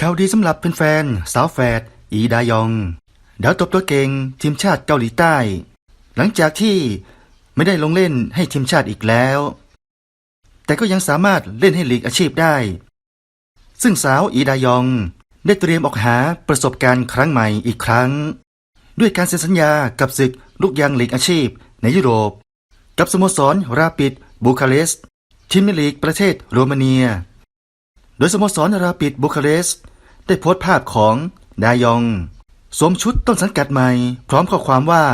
ข่าวดีสำหรับแฟนๆสาวแฝดอีดายองดาวตบตัวเก่งทีมชาติเกาหลีใต้ หลังจากที่ไม่ได้ลงเล่นให้ทีมชาติอีกแล้ว แต่ก็ยังสามารถเล่นให้ลีกอาชีพได้ ซึ่งสาวอีดายองได้เตรียมออกหาประสบการณ์ครั้งใหม่อีกครั้ง ด้วยการเซ็นสัญญากับศึกลูกยางลีกอาชีพในยุโรป กับสโมสรราปิดบูคาเรสต์ทีมในลีกประเทศโรมาเนีย โดยสโมสรราปิดบูคาเรสต์ได้โพสต์ภาพของดายองสวมชุดต้นสังกัดใหม่ พร้อมข้อความว่า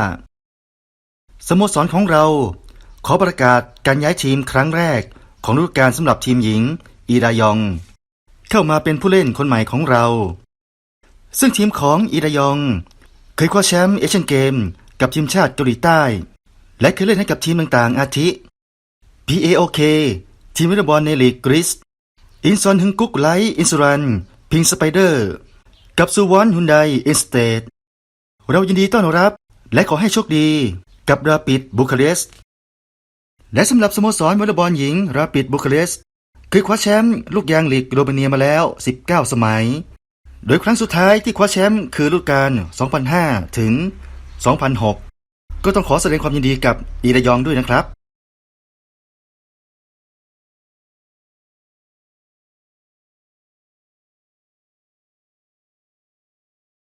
สโมสรของเรา ขอประกาศการย้ายทีมครั้งแรกของฤดูกาลสำหรับทีมหญิง อีดายอง เข้ามาเป็นผู้เล่นคนใหม่ของเรา ซึ่งทีมของอีดายอง เคยคว้าแชมป์เอเชียนเกม กับทีมชาติเกาหลีใต้ และเคยเล่นให้กับทีมต่างๆ อาทิ PAOK ทีมวอลบอลในลีกกรีซ อินซอนฮึงกุกไลท์อินสุรัน พิงสไปเดอร์ กับซูวอนฮุนไดอินสเตดเรายินดีต้อนรับ และขอให้โชคดี กับราปิดบูคาเรสและสำหรับสโมสรวอลเลย์บอลหญิงราปิดบูคาเรสเคยคว้าแชมป์ลูกยางลีกโรมาเนียมาแล้ว 19 สมัย โดยครั้งสุดท้ายที่คว้าแชมป์คือฤดูกาล 2005 ถึง 2006 ก็ต้องขอแสดงความยินดีกับอีรายองด้วยนะครับ